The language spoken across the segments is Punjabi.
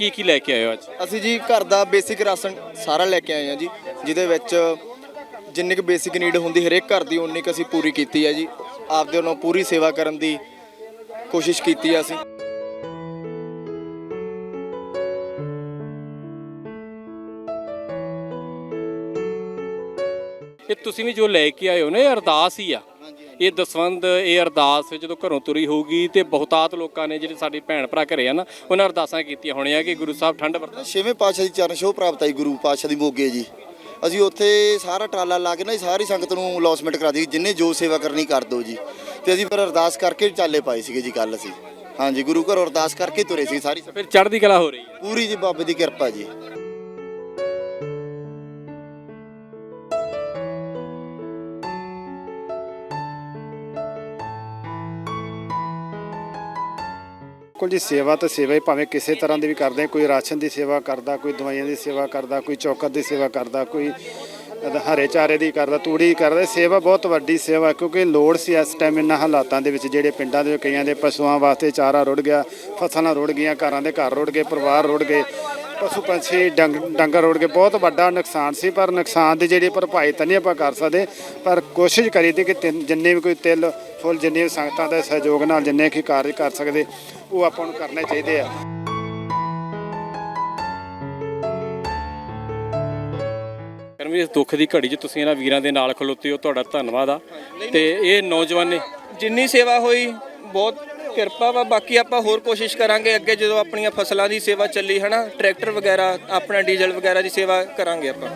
ਕੀ ਕੀ ਲੈ ਕੇ ਆਏ ਹੋ ਅੱਜ? ਅਸੀਂ ਜੀ ਘਰ ਦਾ ਬੇਸਿਕ ਰਾਸ਼ਨ ਸਾਰਾ ਲੈ ਕੇ ਆਏ ਹਾਂ ਜੀ ਜਿਹਦੇ ਵਿੱਚ ਜਿੰਨੀ ਕੁ ਬੇਸਿਕ ਨੀਡ ਹੁੰਦੀ ਹਰੇਕ ਘਰ ਦੀ ਉਨੀ ਕੁ ਅਸੀਂ ਪੂਰੀ ਕੀਤੀ ਹੈ ਜੀ। ਆਪਦੇ ਵੱਲੋਂ ਪੂਰੀ ਸੇਵਾ ਕਰਨ ਦੀ ਕੋਸ਼ਿਸ਼ ਕੀਤੀ ਹੈ ਅਸੀਂ। ਇਹ ਤੁਸੀਂ ਵੀ ਜੋ ਲੈ ਕੇ ਆਏ ਹੋ ਨਾ ਇਹ ਅਰਦਾਸ ਹੀ ਆ। ਇਹ ਦਸਵੰਦ ਇਹ ਅਰਦਾਸ ਜਦੋਂ ਘਰੋਂ ਤੁਰੀ ਹੋਊਗੀ ਤੇ ਬਹੁਤਾਤ ਲੋਕਾਂ ਨੇ ਜਿਹੜੇ ਸਾਡੇ ਭੈਣ ਭਰਾ ਘਰੇ ਆ ਨਾ ਉਹਨਾਂ ਅਰਦਾਸਾਂ ਕੀਤੀਆਂ ਹੋਣੀਆਂ ਕਿ ਗੁਰੂ ਸਾਹਿਬ ਠੰਡ ਵਰਤਾ ਛੇਵੇਂ ਪਾਤਸ਼ਾਹ ਦੀ ਚਰਨ ਛੋਹ ਪ੍ਰਾਪਤ ਆਈ ਗੁਰੂ ਪਾਤਸ਼ਾਹ ਦੀ ਮੋਗੇ ਜੀ। ਅਸੀਂ ਉੱਥੇ ਸਾਰਾ ਟਰਾਲਾ ਲਾ ਕੇ ਨਾ ਸਾਰੀ ਸੰਗਤ ਨੂੰ ਲੌਸਮੈਂਟ ਕਰਾ ਦਿੱਤੀ ਜਿੰਨੇ ਜੋ ਸੇਵਾ ਕਰਨੀ ਕਰ ਦਿਓ ਜੀ। ਤੇ ਅਸੀਂ ਫਿਰ ਅਰਦਾਸ ਕਰਕੇ ਚਾਲੇ ਪਾਏ ਸੀਗੇ ਜੀ ਕੱਲ ਅਸੀਂ। ਹਾਂਜੀ ਗੁਰੂ ਘਰ ਅਰਦਾਸ ਕਰਕੇ ਤੁਰੇ ਸੀ ਸਾਰੀ। ਫਿਰ ਚੜ੍ਹਦੀ ਕਲਾ ਹੋ ਰਹੀ ਹੈ। ਪੂਰੀ ਜੀ ਬਾਬੇ ਦੀ ਕਿਰਪਾ ਜੀ। ਬਿਲਕੁਲ ਜੀ, ਸੇਵਾ ਤਾਂ ਸੇਵਾ ਹੀ ਭਾਵੇਂ ਕਿਸੇ ਤਰ੍ਹਾਂ ਦੀ ਵੀ ਕਰਦੇ ਹਾਂ। ਕੋਈ ਰਾਸ਼ਨ ਦੀ ਸੇਵਾ ਕਰਦਾ, ਕੋਈ ਦਵਾਈਆਂ ਦੀ ਸੇਵਾ ਕਰਦਾ, ਕੋਈ ਚੌਕਤ ਦੀ ਸੇਵਾ ਕਰਦਾ, ਕੋਈ ਹਰੇ ਚਾਰੇ ਦੀ ਕਰਦਾ, ਤੂੜੀ ਕਰਦਾ, ਸੇਵਾ ਬਹੁਤ ਵੱਡੀ ਸੇਵਾ ਕਿਉਂਕਿ ਲੋੜ ਸੀ ਇਸ ਟਾਈਮ ਇਹਨਾਂ ਹਾਲਾਤਾਂ ਦੇ ਵਿੱਚ, ਜਿਹੜੇ ਪਿੰਡਾਂ ਦੇ ਕਈਆਂ ਦੇ ਪਸ਼ੂਆਂ ਵਾਸਤੇ ਚਾਰਾ ਰੁੜ ਗਿਆ, ਫਸਲਾਂ ਰੁੜ ਗਈਆਂ, ਘਰਾਂ ਦੇ ਘਰ ਰੁੜ ਗਏ, ਪਰਿਵਾਰ ਰੁੜ ਗਏ ਪਸ਼ੂ ਪੰਛੀ ਡੰਗ ਡੰਗਰ ਰੁੜ ਗਏ ਬਹੁਤ ਵੱਡਾ ਨੁਕਸਾਨ ਸੀ ਪਰ ਨੁਕਸਾਨ ਦੀ ਜਿਹੜੀ ਭਰਪਾਈ ਤਾਂ ਨਹੀਂ ਆਪਾਂ ਕਰ ਸਕਦੇ। ਪਰ ਕੋਸ਼ਿਸ਼ ਕਰੀ ਦੀ ਕਿ ਤਿੰਨ- ਜਿੰਨੇ ਵੀ ਕੋਈ ਤਿਲ ਫੁੱਲ ਜਿੰਨੇ ਵੀ ਸੰਗਤਾਂ ਦੇ ਸਹਿਯੋਗ ਨਾਲ ਜਿੰਨੇ ਕੀ ਕਾਰਜ ਕਰ ਸਕਦੇ ਉਹ ਆਪਾਂ ਨੂੰ ਕਰਨੇ ਚਾਹੀਦੇ ਆ। ਕਰਮਵੀਰ ਇਸ ਦੁੱਖ ਦੀ ਘੜੀ 'ਚ ਤੁਸੀਂ ਇਹਨਾਂ ਵੀਰਾਂ ਦੇ ਨਾਲ ਖਲੋਤੇ ਹੋ ਤੁਹਾਡਾ ਧੰਨਵਾਦ ਆ। ਤੇ ਇਹ ਨੌਜਵਾਨ? ਨੇ ਜਿੰਨੀ ਸੇਵਾ ਹੋਈ ਬਹੁਤ ਕਿਰਪਾ ਵਾ, ਬਾਕੀ ਆਪਾਂ ਹੋਰ ਕੋਸ਼ਿਸ਼ ਕਰਾਂਗੇ ਅੱਗੇ ਜਦੋਂ ਆਪਣੀਆਂ ਫਸਲਾਂ ਦੀ ਸੇਵਾ ਚੱਲੀ, ਹਨਾ? ਟਰੈਕਟਰ ਵਗੈਰਾ, ਆਪਣਾ ਡੀਜ਼ਲ ਵਗੈਰਾ ਦੀ ਸੇਵਾ ਕਰਾਂਗੇ ਆਪਾਂ।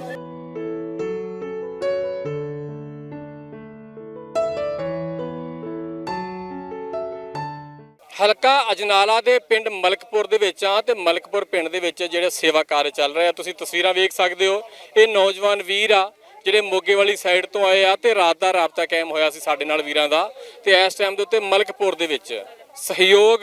ਹਲਕਾ ਅਜਨਾਲਾ ਦੇ ਪਿੰਡ ਮਲਕਪੁਰ ਦੇ ਵਿੱਚ ਆ ਤੇ ਮਲਕਪੁਰ ਪਿੰਡ ਦੇ ਵਿੱਚ ਜਿਹੜਾ ਸੇਵਾ ਕਾਰਜ ਚੱਲ ਰਿਹਾ ਤੁਸੀਂ ਤਸਵੀਰਾਂ ਵੇਖ ਸਕਦੇ ਹੋ। ਇਹ ਨੌਜਵਾਨ ਵੀਰ ਆ, ਜਿਹੜੇ ਮੋਗੇ ਵਾਲੀ ਸਾਈਡ ਤੋਂ ਆਏ ਆ ਤੇ ਰਾਤ ਦਾ ਰਾਬਤਾ ਕਾਇਮ ਹੋਇਆ ਸੀ ਸਾਡੇ ਨਾਲ ਵੀਰਾਂ ਦਾ ਤੇ ਇਸ ਟਾਈਮ ਦੇ ਉੱਤੇ ਮਲਕਪੁਰ ਦੇ ਵਿੱਚ। ਸਹਿਯੋਗ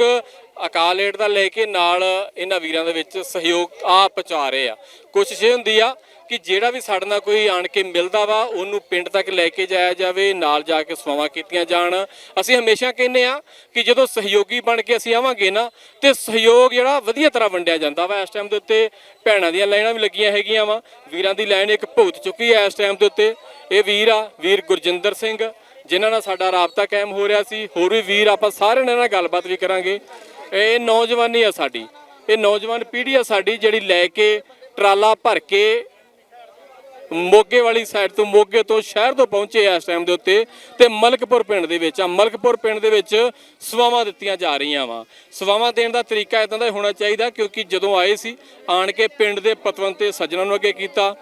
ਅਕਾਲ ਏਡ ਦਾ ਲੈ ਕੇ ਨਾਲ ਇਹਨਾਂ ਵੀਰਾਂ ਦੇ ਵਿੱਚ ਸਹਿਯੋਗ ਆ ਪਹੁੰਚਾ ਰਹੇ ਆ। ਕੋਸ਼ਿਸ਼ ਇਹ ਹੁੰਦੀ ਆ ਕਿ ਜਿਹੜਾ ਵੀ ਸਾਡੇ ਨਾਲ ਕੋਈ ਆਣ ਕੇ ਮਿਲਦਾ ਵਾ, ਉਹਨੂੰ ਪਿੰਡ ਤੱਕ ਲੈ ਕੇ ਜਾਇਆ ਜਾਵੇ, ਨਾਲ ਜਾ ਕੇ ਸਵਾਵਾਂ ਕੀਤੀਆਂ ਜਾਣ। ਅਸੀਂ ਹਮੇਸ਼ਾ ਕਹਿੰਦੇ ਆ ਕਿ ਜਦੋਂ ਸਹਿਯੋਗੀ ਬਣ ਕੇ ਅਸੀਂ ਆਵਾਂਗੇ ਨਾ, ਤੇ ਸਹਿਯੋਗ ਜਿਹੜਾ ਵਧੀਆ ਤਰ੍ਹਾਂ ਵੰਡਿਆ ਜਾਂਦਾ ਵਾ। ਇਸ ਟਾਈਮ ਦੇ ਉੱਤੇ ਭੈਣਾਂ ਦੀਆਂ ਲਾਈਨਾਂ ਵੀ ਲੱਗੀਆਂ ਹੈਗੀਆਂ ਵਾ। ਵੀਰਾਂ ਦੀ ਲਾਈਨ ਇੱਕ ਭੁਗਤ ਚੁੱਕੀ ਹੈ ਇਸ ਟਾਈਮ ਦੇ ਉੱਤੇ। ਇਹ ਵੀਰ ਆ, ਵੀਰ ਗੁਰਜਿੰਦਰ ਸਿੰਘ। ਜਿਨ੍ਹਾਂ ਨਾਲ ਸਾਡਾ ਰਾਬਤਾ ਕਾਇਮ ਹੋ ਰਿਹਾ ਸੀ, ਹੋਰ ਵੀ ਵੀਰ ਆਪਾਂ ਸਾਰਿਆਂ ਨਾਲ ਗੱਲਬਾਤ ਵੀ ਕਰਾਂਗੇ। ਇਹ ਨੌਜਵਾਨੀ ਆ ਸਾਡੀ, ਇਹ ਨੌਜਵਾਨ ਪੀੜ੍ਹੀ ਆ ਸਾਡੀ ਜਿਹੜੀ ਲੈ ਕੇ ਟਰਾਲਾ ਭਰ ਕੇ ਮੋਗੇ ਵਾਲੀ ਸਾਈਡ ਤੋਂ ਮੋਗੇ ਤੋਂ ਸ਼ਹਿਰ ਤੋਂ ਪਹੁੰਚੇ ਆ ਇਸ ਟਾਈਮ ਦੇ ਉੱਤੇ ਤੇ ਮਲਕਪੁਰ ਪਿੰਡ ਦੇ ਵਿੱਚ ਆ। ਮਲਕਪੁਰ ਪਿੰਡ ਦੇ ਵਿੱਚ ਸਵਾਵਾਂ ਦਿੱਤੀਆਂ ਜਾ ਰਹੀਆਂ ਵਾ। ਸਵਾਵਾਂ ਦੇਣ ਦਾ ਤਰੀਕਾ ਇਦਾਂ ਦਾ ਹੋਣਾ ਚਾਹੀਦਾ ਕਿਉਂਕਿ ਜਦੋਂ ਆਏ ਸੀ, ਆਣ ਕੇ ਪਿੰਡ ਦੇ ਪਤਵੰਤ ਤੇ ਸੱਜਣਾਂ ਨੂੰ ਅੱਗੇ ਕੀਤਾ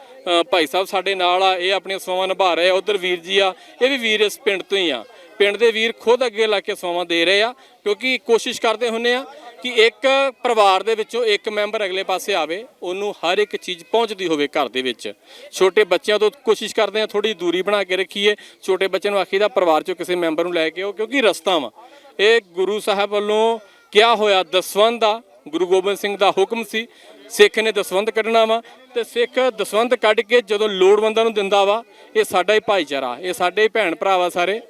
ਭਾਈ ਸਾਹਿਬ ਸਾਡੇ ਨਾਲ ਆ, ਇਹ ਆਪਣੀਆਂ ਸਵਾਵਾਂ ਨਿਭਾ ਰਹੇ ਆ, ਉਧਰ ਵੀਰ ਜੀ ਆ, ਇਹ ਵੀ ਵੀਰ ਇਸ ਪਿੰਡ ਤੋਂ ਹੀ ਆ। ਪਿੰਡ ਦੇ ਵੀਰ ਖੁਦ ਅੱਗੇ ਲਾ ਕੇ ਸਵਾਵਾਂ ਦੇ ਰਹੇ ਆ, ਕਿਉਂਕਿ ਕੋਸ਼ਿਸ਼ ਕਰਦੇ ਹੁੰਨੇ ਆ ਕਿ ਇੱਕ ਪਰਿਵਾਰ ਦੇ ਵਿੱਚੋਂ ਇੱਕ ਮੈਂਬਰ ਅਗਲੇ ਪਾਸੇ ਆਵੇ, ਉਹਨੂੰ ਹਰ ਇੱਕ ਚੀਜ਼ ਪਹੁੰਚਦੀ ਹੋਵੇ ਘਰ ਦੇ ਵਿੱਚ। ਛੋਟੇ ਬੱਚਿਆਂ ਤੋਂ ਕੋਸ਼ਿਸ਼ ਕਰਦੇ ਆ ਥੋੜੀ ਦੂਰੀ ਬਣਾ ਕੇ ਰੱਖੀਏ। ਛੋਟੇ ਬੱਚੇ ਨੂੰ ਆਖੀਦਾ ਪਰਿਵਾਰ ਚੋਂ ਕਿਸੇ ਮੈਂਬਰ ਨੂੰ ਲੈ ਕੇ ਆਓ, ਕਿਉਂਕਿ ਰਸਤਾ ਵਾ। ਇਹ ਗੁਰੂ ਸਾਹਿਬ ਵੱਲੋਂ ਕਿਹਾ ਹੋਇਆ ਦਸਵੰਧ ਆ, ਗੁਰੂ ਗੋਬਿੰਦ ਸਿੰਘ ਦਾ ਹੁਕਮ ਸੀ, ਸਿੱਖ ਨੇ ਦਸਵੰਧ ਕੱਢਣਾ ਵਾ ਤੇ ਸਿੱਖ ਦਸਵੰਧ ਕੱਢ ਕੇ ਜਦੋਂ ਲੋੜਵੰਦਾਂ ਨੂੰ ਦਿੰਦਾ ਵਾ, ਇਹ ਸਾਡਾ ਹੀ ਭਾਈਚਾਰਾ, ਇਹ ਸਾਡੇ ਹੀ ਭੈਣ ਭਰਾ ਵਾ ਸਾਰੇ।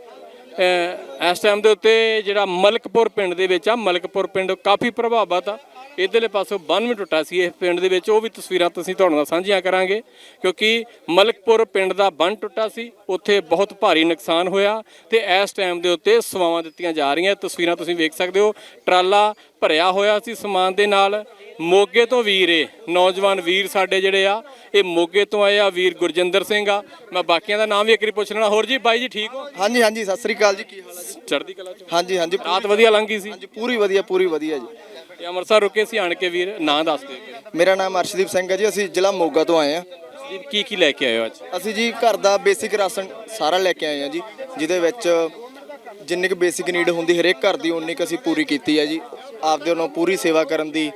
ਇਸ ਟਾਈਮ ਦੇ ਉੱਤੇ ਜਿਹੜਾ ਮਲਕਪੁਰ ਪਿੰਡ ਦੇ ਵਿੱਚ ਆ, ਮਲਕਪੁਰ ਪਿੰਡ ਕਾਫੀ ਪ੍ਰਭਾਵਿਤ ਆ। ਇਧਰਲੇ ਪਾਸੋਂ ਬੰਨ ਵੀ ਟੁੱਟਾ ਸੀ ਇਸ ਪਿੰਡ ਦੇ ਵਿੱਚ ਉਹ ਵੀ ਤਸਵੀਰਾਂ ਤੁਸੀਂ ਤੁਹਾਡੇ ਨਾਲ ਸਾਂਝੀਆਂ ਕਰਾਂਗੇ ਕਿਉਂਕਿ ਮਲਕਪੁਰ ਪਿੰਡ ਦਾ ਬੰਨ ਟੁੱਟਾ ਸੀ ਉੱਥੇ ਬਹੁਤ ਭਾਰੀ ਨੁਕਸਾਨ ਹੋਇਆ ਤੇ ਇਸ ਟਾਈਮ ਦੇ ਉੱਤੇ ਸੇਵਾਵਾਂ ਦਿੱਤੀਆਂ ਜਾ ਰਹੀਆਂ ਤਸਵੀਰਾਂ ਤੁਸੀਂ ਵੇਖ ਸਕਦੇ ਹੋ ਟਰਾਲਾ ਭਰਿਆ ਹੋਇਆ ਸੀ ਸਮਾਨ ਦੇ ਨਾਲ ਮੋਗੇ ਤੋਂ ਵੀਰ ਏ ਨੌਜਵਾਨ ਵੀਰ ਸਾਡੇ ਜਿਹੜੇ ਆ ਇਹ ਮੋਗੇ ਤੋਂ ਆਏ ਆ ਵੀਰ ਗੁਰਜਿੰਦਰ ਸਿੰਘ ਆ ਮੈਂ ਬਾਕੀਆਂ ਦਾ ਨਾਮ ਵੀ ਇੱਕ ਵਾਰੀ ਪੁੱਛ ਲੈਣਾ ਹੋਰ ਜੀ ਬਾਈ ਜੀ ਠੀਕ ਹੋ? ਹਾਂਜੀ ਹਾਂਜੀ ਸਤਿ ਸ੍ਰੀ ਅਕਾਲ ਜੀ ਕੀ ਹਾਲ ਹੈ? ਜੀ ਚੜ੍ਹਦੀ ਕਲਾ ਚ ਹਾਂਜੀ ਹਾਂਜੀ ਰਾਤ ਵਧੀਆ ਲੰਘੀ ਸੀ? ਹਾਂਜੀ ਪੂਰੀ ਵਧੀਆ ਪੂਰੀ ਵਧੀਆ ਜੀ। ਤੇ ਅੰਮ੍ਰਿਤਸਰ ਰੁਕੇ ਸੀ ਆਣ ਕੇ ਵੀਰ ਨਾਂ ਦੱਸ ਦਿਓ ਇੱਕ ਵਾਰੀ। ਮੇਰਾ ਨਾਮ ਅਰਸ਼ਦੀਪ ਸਿੰਘ ਹੈ ਜੀ ਅਸੀਂ ਜ਼ਿਲ੍ਹਾ ਮੋਗਾ ਤੋਂ ਆਏ ਹਾਂ। ਜੀ ਕੀ ਕੀ ਲੈ ਕੇ ਆਏ ਹੋ ਅੱਜ? ਅਸੀਂ ਜੀ ਘਰ ਦਾ ਬੇਸਿਕ ਰਾਸ਼ਨ ਸਾਰਾ ਲੈ ਕੇ ਆਏ ਹਾਂ ਜੀ ਜਿਹਦੇ ਵਿੱਚ ਜਿੰਨੀ ਕੁ ਬੇਸਿਕ ਨੀਡ ਹੁੰਦੀ ਹਰੇਕ ਘਰ ਦੀ ਉਨੀ ਕੁ ਅਸੀਂ ਪੂਰੀ ਕੀਤੀ ਹੈ ਜੀ। ਆਪਦੇ ਵੱਲੋਂ ਪੂਰੀ ਸੇਵਾ ਕਰਨ ਦੀ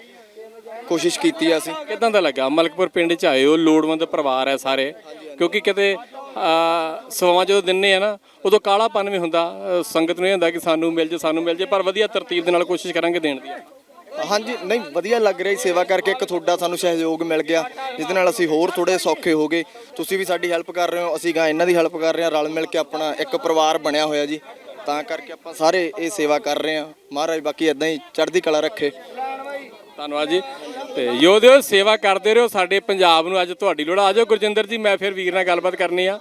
ਕੋਸ਼ਿਸ਼ ਕੀਤੀ ਹੈ ਅਸੀਂ। ਕਿਦਾਂ ਦਾ ਲੱਗਾ? ਮਲਕਪੁਰ ਪਿੰਡ ਚ ਆਏ ਹੋ ਲੋੜਵੰਦ ਪਰਿਵਾਰ ਹੈ ਸਾਰੇ। ਕਿਉਂਕਿ ਕਿਤੇ ਆ ਸਵਾਂ ਜਦੋਂ ਦਿੰਨੇ ਆ ਨਾ ਉਦੋਂ ਕਾਲਾਪਨ ਵੀ ਹੁੰਦਾ। ਸੰਗਤ ਨੂੰ ਇਹ ਹੁੰਦਾ ਕਿ ਸਾਨੂੰ ਮਿਲ ਜੇ ਸਾਨੂੰ ਮਿਲ ਜੇ ਪਰ ਵਧੀਆ ਤਰਤੀਬ ਦੇ ਨਾਲ ਕੋਸ਼ਿਸ਼ ਕਰਾਂਗੇ ਦੇਣ ਦੀ। ਹਾਂਜੀ, ਨਹੀਂ, ਵਧੀਆ ਲੱਗ ਰਿਹਾ ਜੀ ਸੇਵਾ ਕਰਕੇ। ਇੱਕ ਤੁਹਾਡਾ ਸਾਨੂੰ ਸਹਿਯੋਗ ਮਿਲ ਗਿਆ ਜਿਹਦੇ ਨਾਲ ਅਸੀਂ ਹੋਰ ਥੋੜੇ ਸੌਖੇ ਹੋ ਗਏ। ਤੁਸੀਂ ਵੀ ਸਾਡੀ ਹੈਲਪ ਕਰ ਰਹੇ ਹੋ, ਅਸੀਂ ਗਾ ਇਹਨਾਂ ਦੀ ਹੈਲਪ ਕਰ ਰਹੇ ਹਾਂ, ਰਲ ਮਿਲ ਕੇ ਆਪਣਾ ਇੱਕ ਪਰਿਵਾਰ ਬਣਿਆ ਹੋਇਆ ਜੀ। ਤਾਂ ਕਰਕੇ ਆਪਾਂ ਸਾਰੇ ਇਹ ਸੇਵਾ ਕਰ ਰਹੇ ਹਾਂ। ਮਹਾਰਾਜ, ਬਾਕੀ ਇਦਾਂ ਹੀ ਚੜ੍ਹਦੀ ਕਲਾ ਰੱਖੇ। ਧੰਨਵਾਦ ਜੀ। ਤੇ ਯੋਧਿਓ, ਸੇਵਾ ਕਰਦੇ ਰਹੋ। ਸਾਡੇ ਪੰਜਾਬ ਨੂੰ ਅੱਜ ਤੁਹਾਡੀ ਲੋੜ ਆ। ਆਜੋ ਗੁਰਜਿੰਦਰ ਜੀ, ਮੈਂ ਫਿਰ ਵੀਰ ਨਾਲ ਗੱਲਬਾਤ ਕਰਨੀ ਆ।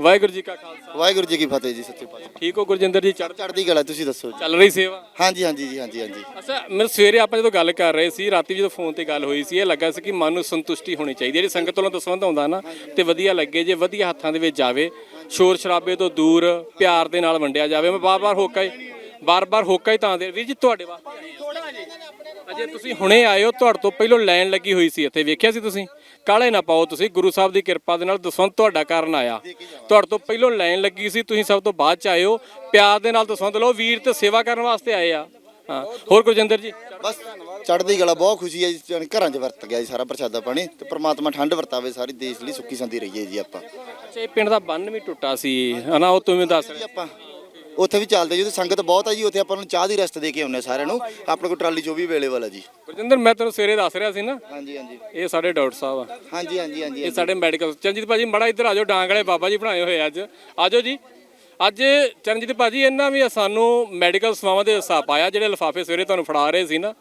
ਵਾਹਿਗੁਰੂ ਜੀ ਕਾ ਖਾਲਸਾ। ਵਾਹਿਗੁਰੂ ਜੀ ਕੀ ਫਤਿਹ ਜੀ ਸੱਚੇ ਪਾਤਸ਼ਾਹ। ਠੀਕ ਹੋ ਗੁਰਜਿੰਦਰ ਜੀ? ਚੜ੍ਹ ਚੜ੍ਹਦੀ ਕਲਾ ਤੁਸੀਂ ਦੱਸੋ ਜੀ। ਚੱਲ ਰਹੀ ਸੇਵਾ? ਹਾਂਜੀ ਹਾਂਜੀ ਜੀ ਹਾਂਜੀ ਹਾਂਜੀ। ਅੱਛਾ ਮੈਂ ਸਵੇਰੇ ਆਪਾਂ ਜਦੋਂ ਗੱਲ ਕਰ ਰਹੇ ਸੀ ਰਾਤੀ ਜਦੋਂ ਫੋਨ ਤੇ ਗੱਲ ਹੋਈ ਸੀ ਇਹ ਲੱਗਾ ਸੀ ਕਿ ਮਨ ਨੂੰ ਸੰਤੁਸ਼ਟੀ ਹੋਣੀ ਚਾਹੀਦੀ ਹੈ। ਜਿਹੜੀ ਸੰਗਤ ਵੱਲੋਂ ਦਸਵੰਧ ਆਉਂਦਾ ਨਾ ਤੇ ਵਧੀਆ ਲੱਗੇ ਜੇ ਵਧੀਆ ਹੱਥਾਂ ਦੇ ਵਿੱਚ ਜਾਵੇ ਸ਼ੋਰ ਸ਼ਰਾਬੇ ਤੋਂ ਦੂਰ ਪਿਆਰ ਦੇ ਨਾਲ ਵੰਡਿਆ ਜਾਵੇ। ਮੈਂ ਬਾਰ-ਬਾਰ ਹੋਕਾ ਹੀ ਬਾਰ-ਬਾਰ ਹੋਕਾ ਹੀ ਤਾਂ ਦੇ ਵੀਰ ਜੀ ਤੁਹਾਡੇ ਵਾਸਤੇ ਅਜੇ ਤੁਸੀਂ ਹੁਣੇ ਆਏ ਹੋ ਤੁਹਾਡੇ ਤੋਂ ਪਹਿਲਾਂ ਲਾਈਨ ਲੱਗੀ ਹੋਈ ਸੀ ਇੱਥੇ ਵੇਖਿਆ ਸੀ ਤੁਸੀਂ? ਕਾਲੇ ਨਾ ਪਾਓ ਤੁਸੀਂ ਗੁਰੂ ਸਾਹਿਬ ਦੀ ਕਿਰਪਾ ਦੇ ਨਾਲ ਦਸਵੰਧ ਤੁਹਾਡਾ ਕਾਰਨ ਆਇਆ। ਤੁਹਾਡੇ ਤੋਂ ਪਹਿਲਾਂ ਲਾਈਨ ਲੱਗੀ ਸੀ ਤੁਸੀਂ ਸਭ ਤੋਂ ਬਾਅਦ ਚ ਆਏ ਹੋ ਪਿਆਰ ਦੇ ਨਾਲ ਦਸਵੰਧ ਲਓ ਵੀਰ ਤੇ ਸੇਵਾ ਕਰਨ ਵਾਸਤੇ ਆਏ ਆ। ਹਾਂ ਹੋਰ ਗੁਰਜਿੰਦਰ ਜੀ। ਬਸ ਚੜ੍ਹਦੀ ਕਲਾ ਬਹੁਤ ਖੁਸ਼ੀ ਹੈ ਜੀ ਘਰਾਂ 'ਚ ਵਰਤ ਗਿਆ ਜੀ ਸਾਰਾ ਪ੍ਰਸ਼ਾਦਾ ਪਾਣੀ ਤੇ ਪ੍ਰਮਾਤਮਾ ਠੰਡ ਵਰਤਾਵੇ ਸਾਰੀ ਦੇਸ਼ ਲਈ ਸੁੱਖੀ ਸੰਦੀ ਰਹੀਏ ਜੀ ਆਪਾਂ। ਅੱਛਾ ਇਹ ਪਿੰਡ ਦਾ ਬੰਨ ਵੀ ਟੁੱਟਾ ਸੀ ਹਨਾ ਉਹ ਤੁਸੀਂ ਦੱਸ ਜੀ ਆਪਾਂ। ਉੱਥੇ ਵੀ ਚੱਲਦੇ ਜੀ ਉੱਥੇ ਸੰਗਤ ਬਹੁਤ ਹੈ ਜੀ ਉੱਥੇ ਆਪਾਂ ਨੂੰ ਚਾਹ ਦੀ ਰਸਤ ਦੇ ਕੇ ਆਉਂਦੇ ਸਾਰਿਆਂ ਨੂੰ। ਆਪਣੇ ਕੋਲ ਟਰਾਲੀ 24 ਵੇਲੇ ਵਾਲਾ ਜੀ। ਗੁਰਜਿੰਦਰ ਮੈਂ ਤੈਨੂੰ ਸਵੇਰੇ ਦੱਸ ਰਿਹਾ ਸੀ ਨਾ। ਹਾਂਜੀ ਹਾਂਜੀ। ਇਹ ਸਾਡੇ ਡਾਕਟਰ ਸਾਹਿਬ ਆ। ਹਾਂਜੀ ਹਾਂਜੀ ਹਾਂਜੀ ਇਹ ਸਾਡੇ ਮੈਡੀਕਲ ਚਰਨਜੀਤ ਭਾਜੀ ਮੜਾ ਇੱਧਰ ਆਜੋ ਡਾਂਗ ਵਾਲੇ ਬਾਬਾ ਜੀ ਬਣਾਏ ਹੋਏ ਅੱਜ। ਆਜੋ ਜੀ। ਅੱਜ ਚਰਨਜੀਤ ਭਾਜੀ ਇਹਨਾਂ ਵੀ ਸਾਨੂੰ ਮੈਡੀਕਲ ਸੇਵਾਵਾਂ ਦੇ ਹਿਸਾਬ ਆਇਆ ਜਿਹੜੇ ਲਿਫਾਫੇ ਸਵੇਰੇ ਤੁਹਾਨੂੰ ਫੜਾ ਰਹੇ ਸੀ ਨਾ।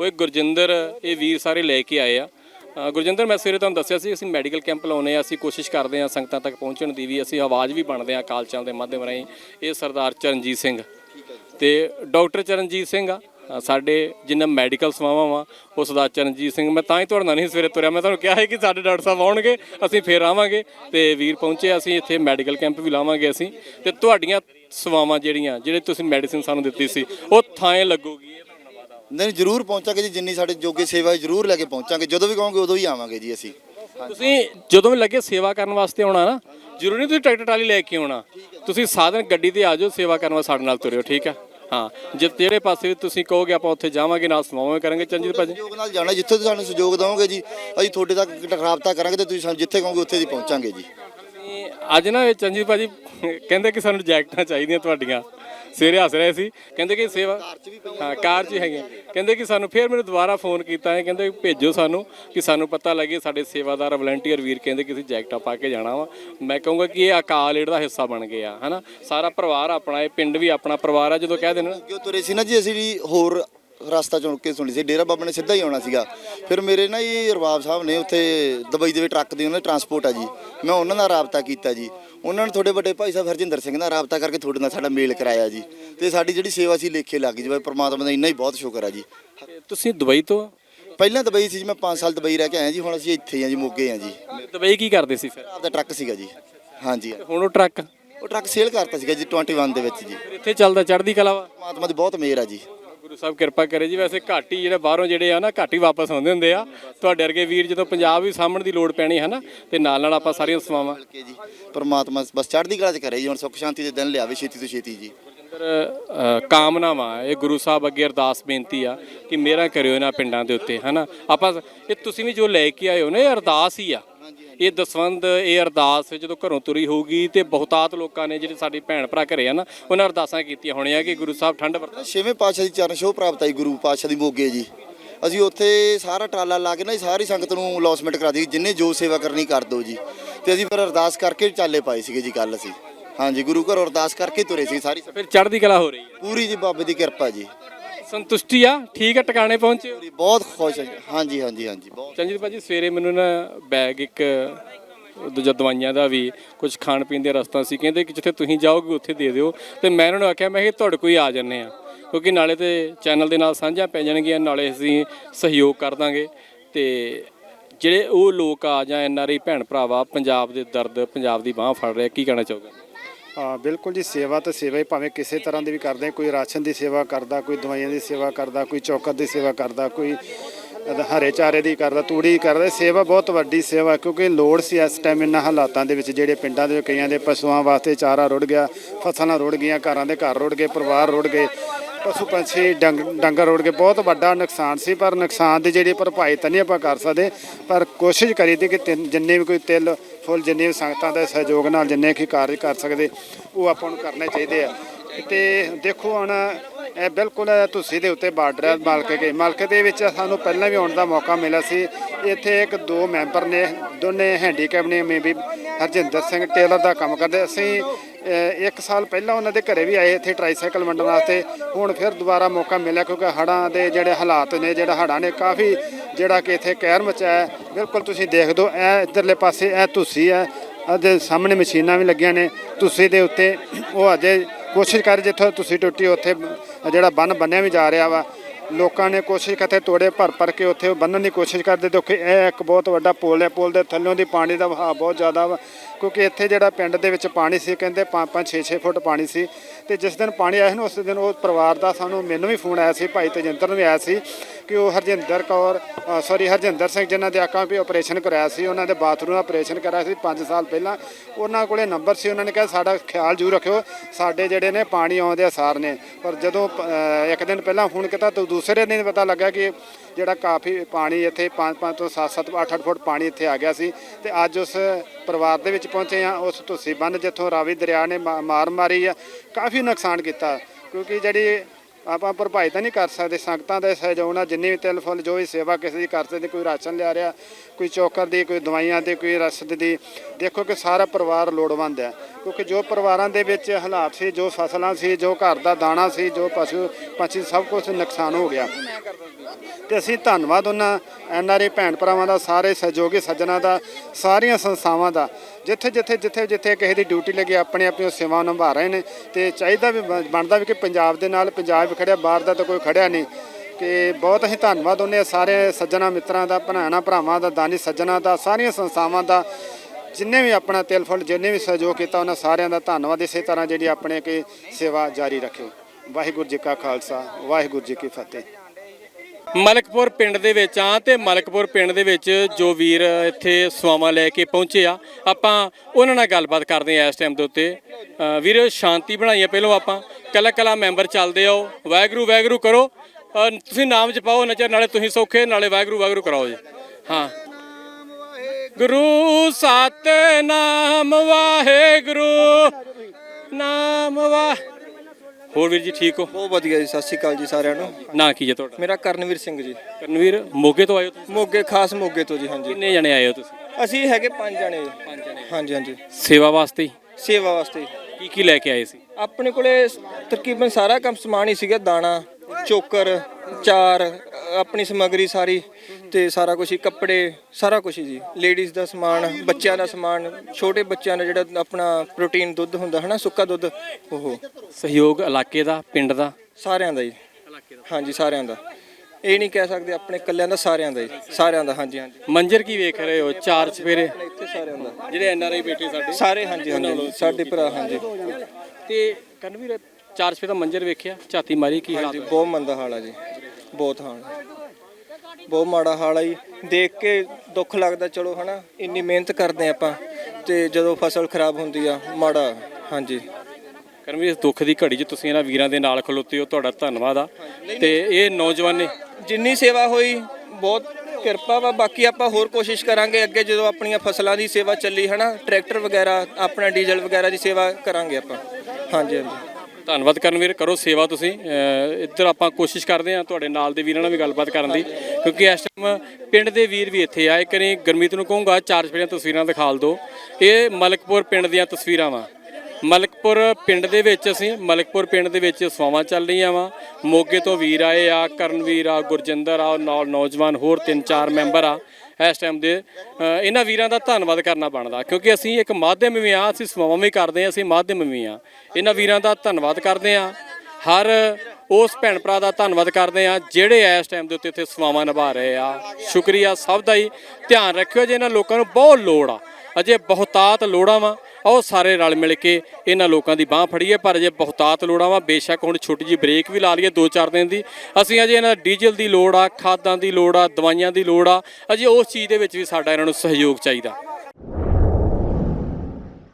ਉਹ ਇੱਕ ਗੁਰਜਿੰਦਰ ਇਹ ਵੀਰ ਸਾਰੇ ਲੈ ਕੇ ਆਏ ਆ। ਗੁਰਜਿੰਦਰ, ਮੈਂ ਸਵੇਰੇ ਤੁਹਾਨੂੰ ਦੱਸਿਆ ਸੀ, ਅਸੀਂ ਮੈਡੀਕਲ ਕੈਂਪ ਲਾਉਨੇ ਆ, ਅਸੀਂ ਕੋਸ਼ਿਸ਼ ਕਰਦੇ ਆ ਸੰਗਤਾਂ ਤੱਕ ਪਹੁੰਚਣ ਦੀ ਵੀ, ਅਸੀਂ ਆਵਾਜ਼ ਵੀ ਬਣਦੇ ਆ ਕਾਲਚਾਂ ਦੇ ਮਾਧਿਅਮ ਰਾਹੀਂ। ਇਹ ਸਰਦਾਰ ਚਰਨਜੀਤ ਸਿੰਘ। ਤੇ ਡਾਕਟਰ ਚਰਨਜੀਤ ਸਿੰਘ ਆ ਸਾਡੇ ਜਿੰਨਾ ਮੈਡੀਕਲ ਸੇਵਾਵਾਂ ਵਾ, ਉਹ ਸਰਦਾਰ ਚਰਨਜੀਤ ਸਿੰਘ। ਮੈਂ ਤਾਂ ਹੀ ਤੁਹਾਡੇ ਨਾਲ ਨਹੀਂ ਸਵੇਰੇ ਤੁਰਿਆ, ਮੈਂ ਤੁਹਾਨੂੰ ਕਿਹਾ ਹੈ ਕਿ ਸਾਡੇ ਡਾਕਟਰ ਸਾਹਿਬ ਆਉਣਗੇ, ਅਸੀਂ ਫੇਰ ਆਵਾਂਗੇ। ਤੇ ਵੀਰ ਪਹੁੰਚੇ, ਅਸੀਂ ਇੱਥੇ ਮੈਡੀਕਲ ਕੈਂਪ ਵੀ ਲਾਵਾਂਗੇ ਅਸੀਂ। ਤੇ ਤੁਹਾਡੀਆਂ ਸੇਵਾਵਾਂ ਜਿਹੜੀਆਂ, ਜਿਹੜੇ ਤੁਸੀਂ ਮੈਡੀਸਿਨ ਸਾਨੂੰ ਦਿੱਤੀ ਸੀ, ਉਹ ਥਾਂ ਲੱਗੂਗੀ। ਨਹੀਂ ਜ਼ਰੂਰ ਪਹੁੰਚਾਂਗੇ ਜੀ ਜਿੰਨੀ ਸਾਡੇ ਜੋਗੇ ਸੇਵਾ ਹੈ ਜ਼ਰੂਰ ਲੈ ਕੇ ਪਹੁੰਚਾਂਗੇ। ਜਦੋਂ ਵੀ ਕਹੋਗੇ ਉਦੋਂ ਹੀ ਆਵਾਂਗੇ ਜੀ ਅਸੀਂ। ਤੁਸੀਂ ਜਦੋਂ ਵੀ ਲੱਗੇ ਸੇਵਾ ਕਰਨ ਵਾਸਤੇ ਆਉਣਾ ਨਾ ਜ਼ਰੂਰੀ ਨਹੀਂ ਤੁਸੀਂ ਟਰੈਕਟਰ ਟਰਾਲੀ ਲੈ ਕੇ ਆਉਣਾ। ਤੁਸੀਂ ਸਾਧਨ ਗੱਡੀ ਤੇ ਆ ਜਾਓ ਸੇਵਾ ਕਰਨ ਵਾਸਤੇ ਸਾਡੇ ਨਾਲ ਤੁਰਿਓ ਠੀਕ ਹੈ? ਹਾਂ ਜਿ- ਜਿਹੜੇ ਪਾਸੇ ਵੀ ਤੁਸੀਂ ਕਹੋਗੇ ਆਪਾਂ ਉੱਥੇ ਜਾਵਾਂਗੇ ਨਾਲ ਸਮਾਵਾਂ ਕਰਾਂਗੇ ਚੰਜੀਤ ਭਾਜੀ ਸਹਿਯੋਗ ਨਾਲ ਜਾਣਾ ਜਿੱਥੇ ਤੁਸੀਂ ਸਾਨੂੰ ਸਹਿਯੋਗ ਦਿਓਗੇ ਜੀ ਅਸੀਂ ਤੁਹਾਡੇ ਤੱਕ ਰਾਬਤਾ ਕਰਾਂਗੇ ਤੇ ਤੁਸੀਂ ਸਾਨੂੰ ਜਿੱਥੇ ਕਹੋਗੇ ਉੱਥੇ ਦੀ ਪਹੁੰਚਾਂਗੇ ਜੀ। ਅੱਜ ਨਾ ਇਹ ਚੰਜੀਤ ਭਾਜੀ ਕਹਿੰਦੇ ਕਿ ਸਾਨੂੰ ਜੈਕਟਾਂ ਚਾਹੀਦੀਆਂ ਤੁਹਾਡੀਆਂ। ਸਵੇਰੇ ਹੱਸ ਰਹੇ ਸੀ। ਕਹਿੰਦੇ ਕਿ ਸੇਵਾ ਹਾਂ ਕਾਰ 'ਚ ਹੀ ਹੈਗੇ। ਕਹਿੰਦੇ ਕਿ ਸਾਨੂੰ ਫਿਰ ਮੈਨੂੰ ਦੁਬਾਰਾ ਫੋਨ ਕੀਤਾ ਹੈ। ਕਹਿੰਦੇ ਭੇਜੋ ਸਾਨੂੰ ਕਿ ਸਾਨੂੰ ਪਤਾ ਲੱਗੇ ਸਾਡੇ ਸੇਵਾਦਾਰ ਵਲੰਟੀਅਰ ਵੀਰ ਕਹਿੰਦੇ ਕਿ ਅਸੀਂ ਜੈਕਟਾਂ ਪਾ ਕੇ ਜਾਣਾ ਵਾ। ਮੈਂ ਕਹੂੰਗਾ ਕਿ ਇਹ ਅਕਾਲ ਏਡ ਦਾ ਹਿੱਸਾ ਬਣ ਗਏ ਆ ਹਨਾ? ਸਾਰਾ ਪਰਿਵਾਰ ਆਪਣਾ ਇਹ ਪਿੰਡ ਵੀ ਆਪਣਾ ਪਰਿਵਾਰ ਆ। ਜਦੋਂ ਕਹਿ ਦੇਣ ਨਾ ਅੱਗੇ ਤੁਰੇ ਸੀ ਨਾ ਜੀ ਅਸੀਂ ਵੀ ਹੋਰ ਰਸਤਾ ਚੁਣ ਕੇ ਸੁਣੀ ਸੀ। ਡੇਰਾ ਬਾਬਾ ਨੇ ਸਿੱਧਾ ਹੀ ਆਉਣਾ ਸੀਗਾ। ਫਿਰ ਮੇਰੇ ਨਾ ਜੀ ਰਵਾਬ ਸਾਹਿਬ ਨੇ ਉੱਥੇ ਦੁਬਈ ਦੇ ਟਰੱਕ ਦੀ ਉਹਨਾਂ ਦੀ ਟਰਾਂਸਪੋਰਟ ਆ ਜੀ। ਮੈਂ ਉਹਨਾਂ ਨਾਲ ਰਾਬਤਾ ਕੀਤਾ ਜੀ। ਉਹਨਾਂ ਨੇ ਤੁਹਾਡੇ ਵੱਡੇ ਭਾਈ ਸਾਹਿਬ ਹਰਜਿੰਦਰ ਸਿੰਘ ਨਾਲ ਰਾਬਤਾ ਕਰਕੇ ਤੁਹਾਡੇ ਨਾਲ ਸਾਡਾ ਮੇਲ ਕਰਾਇਆ ਜੀ। ਤੇ ਸਾਡੀ ਜਿਹੜੀ ਸੇਵਾ ਸੀ ਲੇਖੇ ਲੱਗ ਗਈ ਜੀ ਬਈ ਪ੍ਰਮਾਤਮਾ ਦਾ ਇੰਨਾ ਹੀ ਬਹੁਤ ਸ਼ੁਕਰ ਆ ਜੀ। ਤੁਸੀਂ ਦੁਬਈ ਤੋਂ? ਆ? ਪਹਿਲਾਂ ਦੁਬਈ ਸੀ ਜੀ ਮੈਂ 5 ਸਾਲ ਦੁਬਈ ਰਹਿ ਕੇ ਆਇਆ ਜੀ ਹੁਣ ਅਸੀਂ ਇੱਥੇ ਆ ਜੀ ਮੋਗੇ ਆ ਜੀ। ਦੁਬਈ ਕੀ ਕਰਦੇ ਸੀ ਫਿਰ? ਆਪਦਾ ਟਰੱਕ ਸੀਗਾ ਜੀ। ਹਾਂਜੀ। ਹੁਣ ਉਹ ਟਰੱਕ? ਉਹ ਟਰੱਕ ਸੇਲ ਕਰਤਾ ਸੀਗਾ ਜੀ 21 ਦੇ ਵਿੱਚ ਜੀ। ਇੱਥੇ ਚੱਲਦਾ ਚੜ੍ਹਦੀ ਕਲਾ ਵਾ? ਪ੍ਰਮਾਤਮਾ ਦੀ ਬਹੁਤ ਮਿਹਰ ਆ ਜੀ। ਗੁਰੂ ਸਾਹਿਬ ਕਿਰਪਾ ਕਰੇ ਜੀ। ਵੈਸੇ ਘੱਟ ਜਿਹੜੇ ਬਾਹਰੋਂ ਜਿਹੜੇ ਆ ਨਾ ਘੱਟ ਵਾਪਸ ਆਉਂਦੇ ਹੁੰਦੇ ਆ। ਤੁਹਾਡੇ ਵਰਗੇ ਵੀਰ ਜਦੋਂ ਪੰਜਾਬ ਵੀ ਸਾਹਮਣ ਦੀ ਲੋੜ ਪੈਣੀ ਹੈ ਨਾ ਤੇ ਨਾਲ ਨਾਲ ਆਪਾਂ ਸਾਰੀਆਂ ਸਮਾਵਾਂ ਕੇ ਜੀ ਪ੍ਰਮਾਤਮਾ ਬਸ ਚੜ੍ਹਦੀ ਕਲਾ ਚ ਕਰੇ ਜੀ ਹੁਣ ਸੁੱਖ ਸ਼ਾਂਤੀ ਦੇ ਦਿਨ ਲਿਆਵੇ ਛੇਤੀ ਤੋਂ ਛੇਤੀ ਜੀ। ਅੰਦਰ ਕਾਮਨਾਵਾਂ ਇਹ ਗੁਰੂ ਸਾਹਿਬ ਅੱਗੇ ਅਰਦਾਸ ਬੇਨਤੀ ਆ ਕਿ ਮੇਰਾ ਕਰਿਓ ਇਹਨਾਂ ਪਿੰਡਾਂ ਦੇ ਉੱਤੇ ਹਨਾ? ਆਪਾਂ ਇਹ ਤੁਸੀਂ ਵੀ ਜੋ ਲੈ ਕੇ ਆਏ ਹੋ ਨਾ ਇਹ ਅਰਦਾਸ ਹੀ ਆ। ਇਹ ਦਸਵੰਦ ਇਹ ਅਰਦਾਸ ਜਦੋਂ ਘਰੋਂ ਤੁਰੀ ਹੋਊਗੀ ਤੇ ਬਹੁਤਾਤ ਲੋਕਾਂ ਨੇ ਜਿਹੜੇ ਸਾਡੇ ਭੈਣ ਭਰਾ ਘਰੇ ਆ ਨਾ ਉਹਨਾਂ ਅਰਦਾਸਾਂ ਕੀਤੀਆਂ ਹੋਣੀਆਂ ਕਿ ਗੁਰੂ ਸਾਹਿਬ ਠੰਡ ਵਰਤਾ। ਛੇਵੇਂ ਪਾਤਸ਼ਾਹ ਦੀ ਚਰਨ ਛੋਹ ਪ੍ਰਾਪਤ ਆਈ ਗੁਰੂ ਪਾਤਸ਼ਾਹ ਦੀ ਮੋਗੇ ਜੀ। ਅਸੀਂ ਉੱਥੇ ਸਾਰਾ ਟਰਾਲਾ ਲਾ ਕੇ ਨਾ ਸਾਰੀ ਸੰਗਤ ਨੂੰ ਲੌਸਮੈਂਟ ਕਰਾ ਦਿੱਤੀ ਜਿੰਨੇ ਜੋ ਸੇਵਾ ਕਰਨੀ ਕਰ ਦਿਓ ਜੀ। ਤੇ ਅਸੀਂ ਫਿਰ ਅਰਦਾਸ ਕਰਕੇ ਚਾਲੇ ਪਾਏ ਸੀਗੇ ਜੀ ਕੱਲ ਅਸੀਂ। ਹਾਂਜੀ ਗੁਰੂ ਘਰ ਅਰਦਾਸ ਕਰਕੇ ਤੁਰੇ ਸੀ ਸਾਰੀ। ਫਿਰ ਚੜ੍ਹਦੀ ਕਲਾ ਹੋ ਰਹੀ ਹੈ। ਪੂਰੀ ਜੀ ਬਾਬੇ ਦੀ ਕਿਰਪਾ ਜੀ। ਸੰਤੁਸ਼ਟੀ ਆ? ਠੀਕ ਆ ਟਿਕਾਣੇ ਪਹੁੰਚੇ? ਹੋ। ਬਹੁਤ ਖੁਸ਼ ਹਾਂ ਜੀ। ਹਾਂਜੀ ਹਾਂਜੀ ਹਾਂਜੀ ਬਹੁਤ। ਚੰਜੀਤ ਭਾਜੀ ਸਵੇਰੇ ਮੈਨੂੰ ਨਾ ਬੈਗ ਇੱਕ ਦੂਜਾ ਦਵਾਈਆਂ ਦਾ ਵੀ ਕੁਝ ਖਾਣ ਪੀਣ ਦੇ ਰਸਤਾ ਸੀ। ਕਹਿੰਦੇ ਕਿ ਜਿੱਥੇ ਤੁਸੀਂ ਜਾਓਗੇ ਉੱਥੇ ਦੇ ਦਿਓ। ਤੇ ਮੈਂ ਉਹਨਾਂ ਨੂੰ ਆਖਿਆ ਮੈਂ ਕਿ ਤੁਹਾਡੇ ਕੋਈ ਆ ਜੰਨੇ ਆ ਕਿਉਂਕਿ ਨਾਲੇ ਤੇ ਚੈਨਲ ਦੇ ਨਾਲ ਸਾਂਝਾ ਪੈ ਜਾਣਗੀਆਂ ਨਾਲੇ ਅਸੀਂ ਸਹਿਯੋਗ ਕਰ ਦਾਂਗੇ। ਤੇ ਜਿਹੜੇ ਉਹ ਲੋਕ ਆ ਜਾਂ ਐਨਆਰਆਈ ਭੈਣ ਭਰਾਵਾ ਪੰਜਾਬ ਦੇ ਦਰਦ ਪੰਜਾਬ ਦੀ ਬਾਹ ਫੜ ਰਿਹਾ ਕੀ ਕਹਿਣਾ ਚਾਹੋਗੇ? ਬਿਲਕੁਲ ਜੀ, ਸੇਵਾ ਤਾਂ ਸੇਵਾ ਹੀ ਭਾਵੇਂ ਕਿਸੇ ਤਰ੍ਹਾਂ ਦੀ ਵੀ ਕਰਦੇ ਕੋਈ ਰਾਸ਼ਨ ਦੀ ਸੇਵਾ ਕਰਦਾ, ਕੋਈ ਦਵਾਈਆਂ ਦੀ ਸੇਵਾ ਕਰਦਾ, ਕੋਈ ਚੌਕਤ ਦੀ ਸੇਵਾ ਕਰਦਾ, ਕੋਈ ਹਰੇ ਚਾਰੇ ਦੀ ਕਰਦਾ, ਤੂੜੀ ਕਰਦਾ, ਸੇਵਾ ਬਹੁਤ ਵੱਡੀ ਸੇਵਾ, ਕਿਉਂਕਿ ਲੋੜ ਸੀ ਇਸ ਟਾਈਮ ਇਹਨਾਂ ਹਾਲਾਤਾਂ ਦੇ ਵਿੱਚ, ਜਿਹੜੇ ਪਿੰਡਾਂ ਦੇ ਕਈਆਂ ਦੇ ਪਸ਼ੂਆਂ ਵਾਸਤੇ ਚਾਰਾ ਰੁੜ ਗਿਆ, ਫਸਲਾਂ ਰੁੜ ਗਈਆਂ, ਘਰਾਂ ਦੇ ਘਰ ਰੁੜ ਗਏ, ਪਰਿਵਾਰ ਰੁੜ ਗਏ। ਪਸ਼ੂ ਪੰਛੀ ਡੰਗ ਡੰਗਰ ਰੋੜ ਕੇ ਬਹੁਤ ਵੱਡਾ ਨੁਕਸਾਨ ਸੀ, ਪਰ ਨੁਕਸਾਨ ਦੀ ਜਿਹੜੀ ਭਰਪਾਈ ਤਾਂ ਨਹੀਂ ਆਪਾਂ ਕਰ ਸਕਦੇ। ਪਰ ਕੋਸ਼ਿਸ਼ ਕਰੀ ਦੀ ਕਿ ਤਿੰਨ- ਜਿੰਨੇ ਵੀ ਕੋਈ ਤਿਲ, ਫੁੱਲ, ਜਿੰਨੇ ਵੀ ਸੰਗਤਾਂ ਦੇ ਸਹਿਯੋਗ ਨਾਲ ਜਿੰਨੇ ਕੀ ਕਾਰਜ ਕਰ ਸਕਦੇ, ਉਹ ਆਪਾਂ ਨੂੰ ਕਰਨੇ ਚਾਹੀਦੇ ਆ। ਤੇ ਦੇਖੋ ਹੁਣ, ਇਹ ਬਿਲਕੁਲ ਤੁਸੀਂ ਦੇ ਉੱਤੇ ਬਾਰਡਰ ਹੈ ਮਾਲਕੇ ਕੇ। ਮਾਲਕੇ ਦੇ ਵਿੱਚ ਸਾਨੂੰ ਪਹਿਲਾਂ ਵੀ ਆਉਣ ਦਾ ਮੌਕਾ ਮਿਲਿਆ ਸੀ। ਇੱਥੇ ਇੱਕ ਦੋ ਮੈਂਬਰ ਨੇ, ਦੋਨੇ ਹੈਂਡੀਕੈਪ ਨੇ, ਮੇ ਵੀ ਹਰਜਿੰਦਰ ਸਿੰਘ ਟੇਲਰ ਦਾ ਕੰਮ ਕਰਦੇ। ਅਸੀਂ ਇੱਕ ਸਾਲ ਪਹਿਲਾਂ ਉਹਨਾਂ ਦੇ ਘਰੇ ਵੀ ਆਏ ਇੱਥੇ ਟ੍ਰਾਈਸਾਈਕਲ ਵੰਡਣ ਵਾਸਤੇ। ਹੁਣ ਫਿਰ ਦੁਬਾਰਾ ਮੌਕਾ ਮਿਲਿਆ ਕਿਉਂਕਿ ਹੜ੍ਹਾਂ ਦੇ ਜਿਹੜੇ ਹਾਲਾਤ ਨੇ, ਜਿਹੜਾ ਹੜ੍ਹਾਂ ਨੇ, ਕਾਫੀ ਜਿਹੜਾ ਕਿ ਇੱਥੇ ਕਹਿਰ ਮਚਾਇਆ ਬਿਲਕੁਲ ਤੁਸੀਂ ਦੇਖ ਦਿਓ ਇਹ ਇੱਧਰਲੇ ਪਾਸੇ, ਇਹ ਤੁਸੀਂ ਹੈ। ਉਹਦੇ ਸਾਹਮਣੇ ਮਸ਼ੀਨਾਂ ਵੀ ਲੱਗੀਆਂ ਨੇ। ਤੁਸੀਂ ਦੇ ਉੱਤੇ, ਉਹ ਅਜੇ ਕੋਸ਼ਿਸ਼ ਕਰ ਜਿੱਥੋਂ ਤੁਸੀਂ ਟੁੱਟੀ, ਉੱਥੇ ਜਿਹੜਾ ਬੰਨ ਬੰਨਿਆ ਵੀ ਜਾ ਰਿਹਾ ਵਾ, ਲੋਕਾਂ ਨੇ ਕੋਸ਼ਿਸ਼ ਕਰਤੇ ਤੋੜੇ ਭਰ ਭਰ ਕੇ ਉੱਥੇ ਬੰਨਣ ਦੀ ਕੋਸ਼ਿਸ਼ ਕਰਦੇ, ਦੇਖੋ ਇਹ ਇੱਕ ਬਹੁਤ ਵੱਡਾ ਪੁਲ ਹੈ, ਪੁਲ ਦੇ ਥੱਲੋਂ ਦੀ ਪਾਣੀ ਦਾ ਵਹਾਅ ਬਹੁਤ ਜ਼ਿਆਦਾ ਵਾ ਕਿਉਂਕਿ ਇੱਥੇ ਜਿਹੜਾ ਪਿੰਡ ਦੇ ਵਿੱਚ ਪਾਣੀ ਸੀ, ਕਹਿੰਦੇ 5-5 6-6 ਫੁੱਟ ਪਾਣੀ ਸੀ ਤੇ ਜਿਸ ਦਿਨ ਪਾਣੀ ਆਇਆ ਸੀ ਨਾ, ਉਸ ਦਿਨ ਉਹ ਪਰਿਵਾਰ ਦਾ ਸਾਨੂੰ ਮੈਨੂੰ ਵੀ ਫੋਨ ਆਇਆ ਸੀ, ਭਾਈ ਤੇਜਿੰਦਰ ਨੂੰ ਵੀ ਆਇਆ ਸੀ ਕਿ ਉਹ ਹਰਜਿੰਦਰ ਕੌਰ ਸੌਰੀ ਹਰਜਿੰਦਰ ਸਿੰਘ ਜਿਨ੍ਹਾਂ ਦੇ ਆਕਾਂ ਵੀ ਆਪਰੇਸ਼ਨ ਕਰਾਇਆ ਸੀ, ਉਹਨਾਂ ਦੇ ਬਾਥਰੂਮ ਦਾ ਆਪਰੇਸ਼ਨ ਕਰਾਇਆ ਸੀ 5 ਸਾਲ ਪਹਿਲਾਂ, ਉਹਨਾਂ ਕੋਲੇ ਨੰਬਰ ਸੀ, ਉਹਨਾਂ ਨੇ ਕਿਹਾ ਸਾਡਾ ਖਿਆਲ ਜ਼ਰੂਰ ਰੱਖਿਓ, ਸਾਡੇ ਜਿਹੜੇ ਨੇ ਪਾਣੀ ਆਉਂਦੇ ਅਸਾਰ ਨੇ। ਪਰ ਜਦੋਂ ਇੱਕ ਦਿਨ ਪਹਿਲਾਂ ਫੋਨ ਕੀਤਾ ਤਾਂ ਦੂਸਰੇ ਦਿਨ ਪਤਾ ਲੱਗਾ ਕਿ ਜਿਹੜਾ ਕਾਫੀ ਪਾਣੀ ਇੱਥੇ 5-5 ਤੋਂ 7-7 8-8 ਫੁੱਟ ਪਾਣੀ ਇੱਥੇ ਆ ਗਿਆ ਸੀ ਤੇ ਅੱਜ ਉਸ ਪਰਿਵਾਰ ਦੇ ਵਿੱਚ ਪਹੁੰਚੇ ਆ ਉਸ ਤੁਸੀਂ ਬੰਨ ਜਿੱਥੋਂ ਰਾਵੀ ਦਰਿਆ ਨੇ ਮਾ- ਮਾਰ ਮਾਰੀ ਆ, ਕਾਫੀ ਨੁਕਸਾਨ ਕੀਤਾ, ਕਿਉਂਕਿ ਜਿਹੜੀ ਆਪਾਂ ਭਰਪਾਈ ਤਾਂ ਨਹੀਂ ਕਰ ਸਕਦੇ, ਸੰਗਤਾਂ ਦੇ ਸਹਿਯੋਗ ਨਾਲ ਜਿੰਨੀ ਵੀ ਤਿਲ ਫੁੱਲ ਜੋ ਵੀ ਸੇਵਾ ਕਿਸੇ ਦੀ ਕਰ ਸਕਦੇ, ਕੋਈ ਰਾਸ਼ਨ ਲਿਆ ਰਿਹਾ, ਕੋਈ ਚੋਕਰ ਦੀ, ਕੋਈ ਦਵਾਈਆਂ ਦੀ, ਕੋਈ ਰਸਦ ਦੀ, ਦੇਖੋ ਕਿ ਸਾਰਾ ਪਰਿਵਾਰ ਲੋੜਵੰਦ ਹੈ। ਕਿਉਂਕਿ ਜੋ ਪਰਿਵਾਰਾਂ ਦੇ ਵਿੱਚ ਹਾਲਾਤ ਸੀ, ਜੋ ਫਸਲਾਂ ਸੀ, ਜੋ ਘਰ ਦਾ ਦਾਣਾ ਸੀ, ਜੋ ਪਸ਼ੂ ਪੰਛੀ, ਸਭ ਕੁਝ ਨੁਕਸਾਨ ਹੋ ਗਿਆ। ਤੇ ਅਸੀਂ ਧੰਨਵਾਦ ਉਹਨਾਂ ਐਨਆਰਏ ਭੈਣ ਭਰਾਵਾਂ ਦਾ, ਸਾਰੇ ਸਹਿਯੋਗੀ ਸੱਜਣਾ ਦਾ, ਸਾਰੀਆਂ ਸੰਸਥਾਵਾਂ ਦਾ। ਜਿੱਥੇ ਜਿੱਥੇ ਜਿੱਥੇ ਜਿੱਥੇ ਕਿਸੇ ਦੀ ਡਿਊਟੀ ਲੱਗੀ, ਆਪਣੀ ਆਪਣੀ ਸੇਵਾ ਨਿਭਾ ਰਹੇ ਨੇ। ਤੇ ਚਾਹੀਦਾ ਵੀ ਬ- ਬਣਦਾ ਵੀ ਕਿ ਪੰਜਾਬ ਦੇ ਨਾਲ ਪੰਜਾਬ ਵੀ ਖੜਿਆ, ਬਾਹਰ ਦਾ ਤਾਂ ਕੋਈ ਖੜਿਆ ਨਹੀਂ। ਕਿ ਬਹੁਤ ਅਸੀਂ ਧੰਨਵਾਦ ਉਹਨੇ ਸਾਰੇ ਸੱਜਣਾ ਮਿੱਤਰਾਂ ਦਾ, ਭੈਣਾਂ ਭਰਾਵਾਂ ਦਾ, ਦਾਨੀ ਸੱਜਣਾ ਦਾ, ਸਾਰੀਆਂ ਸੰਸਥਾਵਾਂ ਦਾ। ਜਿੰਨੇ ਵੀ ਆਪਣਾ ਤਿਲ ਫੁੱਲ ਜਿੰਨੇ ਵੀ ਸਹਿਯੋਗ ਕੀਤਾ, ਉਹਨਾਂ ਸਾਰਿਆਂ ਦਾ ਧੰਨਵਾਦ। ਇਸੇ ਤਰ੍ਹਾਂ ਜਿਹੜੀ ਆਪਣੇ ਕਿ ਸੇਵਾ ਜਾਰੀ ਰੱਖਿਓ। ਵਾਹਿਗੁਰੂ ਜੀ ਕਾ ਖਾਲਸਾ, ਵਾਹਿਗੁਰੂ ਜੀ ਕੀ ਫਤਿਹ। ਮਲਕਪੁਰ ਪਿੰਡ ਦੇ ਵਿੱਚ ਆ ਤੇ ਮਲਕਪੁਰ ਪਿੰਡ ਦੇ ਵਿੱਚ ਜੋ ਵੀਰ ਇੱਥੇ ਸਵਾਵਾਂ ਲੈ ਕੇ ਪਹੁੰਚੇ ਆ, ਆਪਾਂ ਉਹਨਾਂ ਨਾਲ ਗੱਲਬਾਤ ਕਰਦੇ ਆ ਇਸ ਟਾਈਮ ਦੇ ਉੱਤੇ। ਵੀਰ, ਸ਼ਾਂਤੀ ਬਣਾਈਏ ਪਹਿਲਾਂ ਆਪਾਂ। ਕਲਾ ਕਲਾ ਮੈਂਬਰ ਚੱਲਦੇ ਆਓ। ਵਾਹਿਗੁਰੂ ਵਾਹਿਗੁਰੂ ਕਰੋ। ਤੁਸੀਂ ਨਾਮ ਜਪਾਓ ਨਚਰ ਨਾਲੇ ਤੁਸੀਂ ਸੌਖੇ, ਨਾਲੇ ਵਾਹਿਗੁਰੂ ਵਾਹਿਗੁਰੂ ਕਰਾਓ ਜੀ। ਹਾਂ। ਗੁਰੂ ਸਤਨਾਮ ਵਾਹਿਗੁਰੂ। ਨਾਮ ਵਾਹ ਹੋਰ ਵੀਰ ਜੀ ਠੀਕ ਹੋ? ਬਹੁਤ ਵਧੀਆ ਜੀ ਸਤਿ ਸ਼੍ਰੀ ਅਕਾਲ ਜੀ ਸਾਰਿਆਂ ਨੂੰ। ਨਾਂ ਕੀ ਹੈ ਤੁਹਾਡਾ? ਮੇਰਾ ਕਰਨਵੀਰ ਸਿੰਘ ਜੀ। ਕਰਨਵੀਰ ਮੋਗੇ ਤੋਂ ਆਏ ਹੋ ਤੁਸੀਂ? ਮੋਗੇ ਖਾਸ ਮੋਗੇ ਤੋਂ ਜੀ ਹਾਂਜੀ। ਕਿੰਨੇ ਜਣੇ ਆਏ ਹੋ ਤੁਸੀਂ? ਅਸੀਂ ਹੈਗੇ ਪੰਜ ਜਣੇ। ਜੀ ਪੰਜ ਜਣੇ। ਹਾਂਜੀ ਹਾਂਜੀ। ਸੇਵਾ ਵਾਸਤੇ ਹੀ? ਸੇਵਾ ਵਾਸਤੇ। ਕੀ ਕੀ ਲੈ ਕੇ ਆਏ ਸੀ? ਆਪਣੇ ਕੋਲੇ ਤਕਰੀਬਨ ਸਾਰਾ ਕੰਮ ਸਮਾਨ ਹੀ ਸੀਗਾ ਦਾਣਾ ਚੋਕਰ ਚਾਰ ਆਪਣੀ ਸਮਗਰੀ ਸਾਰੀ ਤੇ ਸਾਰਾ ਕੁਝ ਹੀ ਕੱਪੜੇ ਸਾਰਾ ਕੁਝ ਜੀ। ਲੇਡੀਜ਼ ਦਾ ਸਮਾਨ ਬੱਚਿਆਂ ਦਾ ਸਮਾਨ ਛੋਟੇ ਬੱਚਿਆਂ ਦਾ ਜਿਹੜਾ ਆਪਣਾ ਪ੍ਰੋਟੀਨ ਦੁੱਧ ਹੁੰਦਾ ਹਨਾ ਸੁੱਕਾ ਦੁੱਧ ਉਹ। ਸਹਿਯੋਗ ਇਲਾਕੇ ਦਾ ਪਿੰਡ ਦਾ? ਸਾਰਿਆਂ ਦਾ ਜੀ। ਹਾਂਜੀ ਸਾਰਿਆਂ ਦਾ। ਇਹ ਨਹੀਂ ਕਹਿ ਸਕਦੇ ਆਪਣੇ ਕੱਲਿਆਂ ਦਾ ਸਾਰਿਆਂ ਦਾ ਜੀ। ਸਾਰਿਆਂ ਦਾ ਹਾਂਜੀ ਹਾਂਜੀ। ਮੰਜ਼ਰ ਕੀ ਵੇਖ ਰਹੇ ਹੋ? ਚਾਰ ਸਵੇਰੇ? ਇੱਥੇ ਸਾਰਿਆਂ ਦਾ। ਜਿਹੜੇ ਐਨ ਬੈਠੇ ਸਾਡੇ। ਸਾਰੇ ਹਾਂਜੀ ਹਾਂਜੀ। ਸਾਡੇ ਭਰਾ ਹਾਂਜੀ। ਤੇ ਕਨਵੀਰ ਚਾਰ ਛੇ ਦਾ ਮੰਜ਼ਰ ਵੇਖਿਆ ਝਾਤੀ ਮਾਰੀ ਕੀ ਹਾਲਾਤ ਹਾਂਜੀ ਬਹੁਤ ਮੰਦਾ ਹਾਲ ਆ ਜੀ ਬਹੁਤ ਹਾਲ ਬਹੁਤ ਮਾੜਾ ਹਾਲ ਆ ਜੀ। ਦੇਖ ਕੇ ਦੁੱਖ ਲੱਗਦਾ ਚਲੋ ਹਨਾ ਇੰਨੀ ਮਿਹਨਤ ਕਰਦੇ ਆਪਾਂ ਤੇ ਜਦੋਂ ਫਸਲ ਖਰਾਬ ਹੁੰਦੀ ਆ ਮਾੜਾ ਹਾਂਜੀ। ਕਰਮੀ ਇਸ ਦੁੱਖ ਦੀ ਘੜੀ 'ਚ ਤੁਸੀਂ ਇਹਨਾਂ ਵੀਰਾਂ ਦੇ ਨਾਲ ਖਲੋਤੇ ਹੋ ਤੁਹਾਡਾ ਧੰਨਵਾਦ ਆ। ਤੇ ਇਹ ਨੌਜਵਾਨ ਨੇ ਜਿੰਨੀ ਸੇਵਾ ਹੋਈ ਬਹੁਤ ਕਿਰਪਾ ਵਾ ਬਾਕੀ ਆਪਾਂ ਹੋਰ ਕੋਸ਼ਿਸ਼ ਕਰਾਂਗੇ ਅੱਗੇ ਜਦੋਂ ਆਪਣੀਆਂ ਫਸਲਾਂ ਦੀ ਸੇਵਾ ਚੱਲੀ ਹਨਾ ਟਰੈਕਟਰ ਵਗੈਰਾ ਆਪਣਾ ਡੀਜ਼ਲ ਵਗੈਰਾ ਦੀ ਸੇਵਾ ਕਰਾਂਗੇ ਆਪਾਂ। ਹਾਂਜੀ ਹਾਂਜੀ। ਧੰਨਵਾਦ ਕਰਨਵੀਰ ਕਰੋ ਸੇਵਾ ਤੁਸੀਂ। ਇੱਧਰ ਆਪਾਂ ਕੋਸ਼ਿਸ਼ ਕਰਦੇ ਹਾਂ ਤੁਹਾਡੇ ਨਾਲ ਦੇ ਵੀਰਾਂ ਨਾਲ ਵੀ ਗੱਲਬਾਤ ਕਰਨ ਦੀ, ਕਿਉਂਕਿ ਇਸ ਟਾਈਮ ਪਿੰਡ ਦੇ ਵੀਰ ਵੀ ਇੱਥੇ ਆਏ ਕਰੀ ਗਰਮੀਤ ਨੂੰ ਕਹੂੰਗਾ, ਚਾਰ ਚਪੜੀਆਂ ਤਸਵੀਰਾਂ ਦਿਖਾਲ ਦਿਓ। ਇਹ ਮਲਕਪੁਰ ਪਿੰਡ ਦੀਆਂ ਤਸਵੀਰਾਂ ਵਾ। ਮਲਕਪੁਰ ਪਿੰਡ ਦੇ ਵਿੱਚ ਅਸੀਂ, ਮਲਕਪੁਰ ਪਿੰਡ ਦੇ ਵਿੱਚ ਸਵਾਵਾਂ ਚੱਲ ਰਹੀਆਂ ਵਾ। ਮੋਗੇ ਤੋਂ ਵੀਰ ਆਏ ਆ, ਕਰਨਵੀਰ ਆ, ਗੁਰਜਿੰਦਰ ਆ, ਨਾਲ ਨੌਜਵਾਨ ਹੋਰ ਤਿੰਨ ਚਾਰ ਮੈਂਬਰ ਆ। ਇਸ ਟਾਈਮ ਦੇ ਇਹਨਾਂ ਵੀਰਾਂ ਦਾ ਧੰਨਵਾਦ ਕਰਨਾ ਬਣਦਾ, ਕਿਉਂਕਿ ਅਸੀਂ ਇੱਕ ਮਾਧਿਅਮ ਵੀ ਆ ਅਸੀਂ ਸੇਵਾਵਾਂ ਵੀ ਕਰਦੇ ਆ ਅਸੀਂ ਮਾਧਿਅਮ ਵੀ ਆ ਇਹਨਾਂ ਵੀਰਾਂ ਦਾ ਧੰਨਵਾਦ ਕਰਦੇ ਆ ਹਰ ਉਸ ਭੈਣ ਭਰਾ ਦਾ ਧੰਨਵਾਦ ਕਰਦੇ ਆ ਜਿਹੜੇ ਇਸ ਟਾਈਮ ਦੇ ਉੱਤੇ ਇੱਥੇ ਸੇਵਾਵਾਂ ਨਿਭਾ ਰਹੇ ਆ। ਸ਼ੁਕਰੀਆ ਸਭ ਦਾ ਹੀ। ਧਿਆਨ ਰੱਖਿਓ ਜੇ ਇਹਨਾਂ ਲੋਕਾਂ ਨੂੰ ਬਹੁਤ ਲੋੜ ਆ, ਅਜੇ ਬਹੁਤਾਤ ਲੋੜਾਂ ਵਾ। ਆਓ ਸਾਰੇ ਰਲ ਮਿਲ ਕੇ ਇਹਨਾਂ ਲੋਕਾਂ ਦੀ ਬਾਹ ਫੜੀਏ, ਪਰ ਅਜੇ ਬਹੁਤਾਤ ਲੋੜਾਂ ਵਾ। ਬੇਸ਼ੱਕ ਹੁਣ ਛੋਟੀ ਜੀ ਬ੍ਰੇਕ ਵੀ ਲਾ ਲਈਏ 2-4 ਦਿਨ ਦੀ। ਅਸੀਂ ਅਜੇ ਇਹਨਾਂ ਦਾ ਡੀਜ਼ਲ ਦੀ ਲੋੜ ਆ, ਖਾਦਾਂ ਦੀ ਲੋੜ ਆ, ਦਵਾਈਆਂ ਦੀ ਲੋੜ ਆ। ਅਜੇ ਉਸ ਚੀਜ਼ ਦੇ ਵਿੱਚ ਵੀ ਸਾਡਾ ਇਹਨਾਂ ਨੂੰ ਸਹਿਯੋਗ ਚਾਹੀਦਾ।